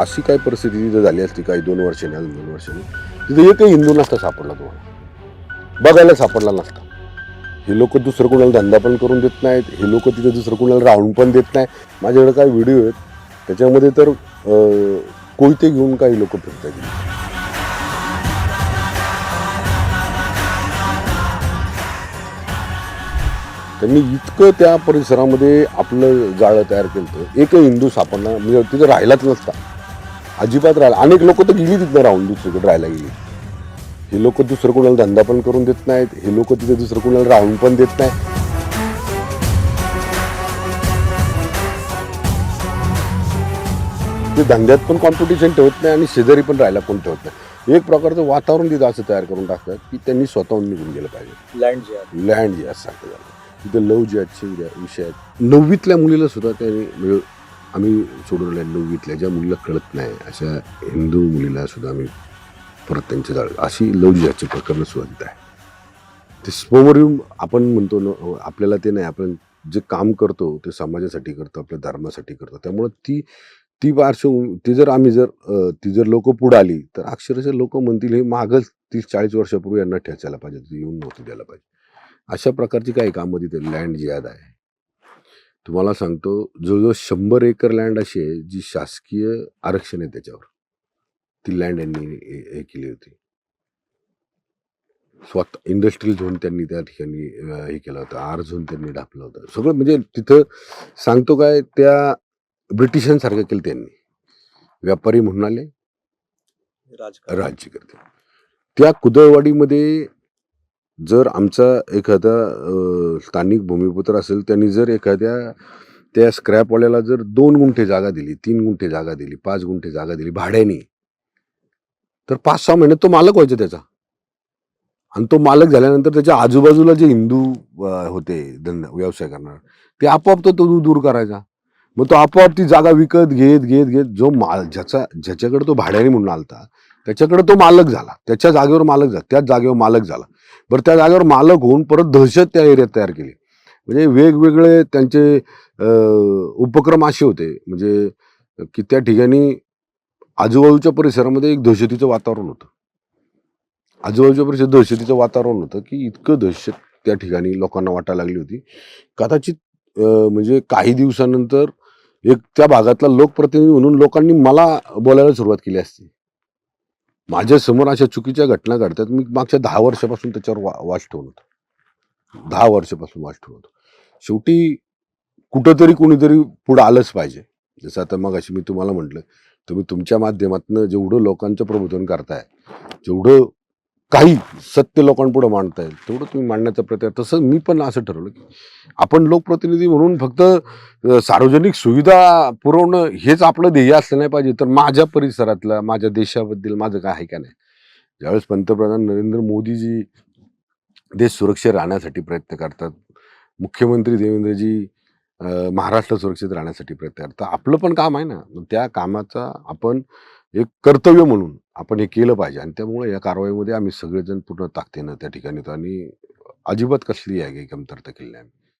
अशी काय परिस्थिती तिथं झाली असती काही दोन वर्षांनी अजून दोन वर्षांनी तिथं एकही हिंदू नसता सापडला तुम्हाला बघायला सापडला नसता. हे लोक दुसरं कोणाला धंदा पण करून देत नाहीत हे लोक तिथे दुसरं कोणाला राहून पण देत नाही माझ्याकडे काय व्हिडिओ आहेत त्याच्यामध्ये तर कोयते घेऊन काही लोक फिरतात त्यांनी इतकं त्या परिसरामध्ये आपलं जाळं तयार केलं होतं. एकही हिंदू सापडला म्हणजे तिथं राहिलाच नसता. अजिबात राहिला. अनेक लोक तर गेली तिथनं राहून दुसरीकडे राहायला गेली. हे लोक दुसरं कोणाला धंदा पण करून देत नाहीत. हे लोक तिथे दुसरं कोणाला राहून पण देत नाही ते धंद्यात पण कॉम्पिटिशन ठेवत नाही आणि शेजारी पण राहायला कोण ठेवत नाही. एक प्रकारचं वातावरण तिथं असं तयार करून टाकतात की त्यांनी स्वतःहून निघून गेलं पाहिजे. लँड जे लँड जे सारखं झालं तिथं लव जिहादचे विषय आहेत. नववीतल्या मुलीला सुद्धा त्यांनी आम्ही सोडवलं नववीतल्या ज्या मुलीला कळत नाही अशा हिंदू मुलीला सुद्धा आम्ही परत त्यांच्या जाळ अशी लव प्रकरणं सुद्धा आहे ते स्पोमरियम आपण म्हणतो ना आपल्याला ते नाही आपण जे काम करतो ते समाजासाठी करतो आपल्या धर्मासाठी करतो. त्यामुळं ती ती पार्श्वभूमी ती जर आम्ही जर ती जर लोक पुढे आली तर अक्षरशः लोक म्हणतील हे मागच तीस चाळीस वर्षापूर्वी यांना ठेचायला पाहिजे येऊन नव्हती द्यायला पाहिजे. अशा प्रकारची काही कामं तिथे लँड जिहाद आहे. तुम्हाला सांगतो जवळजवळ शंभर एकर लँड अशी आहे जी शासकीय आरक्षण आहे त्याच्यावर. ती लँड यांनी हे हे केली होती. स्वतः इंडस्ट्रियल झोन त्यांनी त्या ठिकाणी हे केलं होतं. आर झोन त्यांनी ढापलं होतं. सगळं म्हणजे तिथं सांगतो काय त्या ब्रिटिशांसारखं केलं त्यांनी. व्यापारी म्हणून आले. राजकारण. राज्य करते. त्या कुदळवाडीमध्ये जर आमचा एखादा अ, स्थानिक भूमिपुत्र असेल त्यांनी जर एखाद्या त्या स्क्रॅपवाल्याला जर दोन गुंठे जागा दिली तीन गुंठे जागा दिली पाच गुंठे जागा दिली भाड्याने तर पाच सहा महिन्यात तो मालक व्हायचा त्याचा. आणि तो मालक झाल्यानंतर त्याच्या आजूबाजूला जे हिंदू अ, होते धंदा व्यवसाय करणार ते आपोआप तो तो दूर करायचा. मग तो आपोआप ती जागा विकत घेत घेत घेत जो माल ज्याचा ज्याच्याकडे तो भाड्याने म्हणून आलता त्याच्याकडे तो मालक झाला त्याच्या जागेवर मालक झाला त्याच जागेवर मालक झाला. बरं त्या जागेवर मालक होऊन परत दहशत त्या एरियात तयार केली. म्हणजे वेगवेगळे त्यांचे उपक्रम असे होते. म्हणजे की त्या ठिकाणी आजूबाजूच्या परिसरामध्ये एक दहशतीचं वातावरण होतं. आजूबाजूच्या परिसरात दहशतीचं वातावरण होतं की इतकं दहशत त्या ठिकाणी लोकांना वाटायला लागली होती. कदाचित म्हणजे काही दिवसानंतर एक त्या भागातला लोकप्रतिनिधी म्हणून लोकांनी मला बोलायला सुरुवात केली असती. माझ्यासमोर अशा चुकीच्या घटना घडतात. मी मागच्या दहा वर्षापासून त्याच्यावर वा वाच ठेवून होतो. दहा वर्षापासून वाच ठेवून होतो. शेवटी कुठंतरी कोणीतरी पुढं आलंच पाहिजे. जसं आता मग अशी मी तुम्हाला म्हटलं तुम्ही तुमच्या माध्यमातून जेवढं लोकांचं प्रबोधन करताय जेवढं काही सत्य लोकांपुढे मांडताय तेवढं तुम्ही मांडण्याचा प्रयत्न तसं मी पण असं ठरवलं की आपण लोकप्रतिनिधी म्हणून फक्त सार्वजनिक सुविधा पुरवणं हेच आपलं ध्येय असलं नाही पाहिजे. तर माझ्या परिसरातलं माझ्या देशाबद्दल माझं काय आहे का नाही? ज्यावेळेस पंतप्रधान नरेंद्र मोदीजी देश सुरक्षित राहण्यासाठी प्रयत्न करतात मुख्यमंत्री देवेंद्रजी महाराष्ट्र सुरक्षित राहण्यासाठी प्रयत्न तर आपलं पण काम आहे ना. त्या कामाचा आपण एक कर्तव्य म्हणून आपण हे केलं पाहिजे आणि त्यामुळे या कारवाईमध्ये आम्ही सगळेजण पूर्ण ताकदीनं त्या ठिकाणी तर आणि अजिबात कसली आहे की कमतरता केली नाही. आम्ही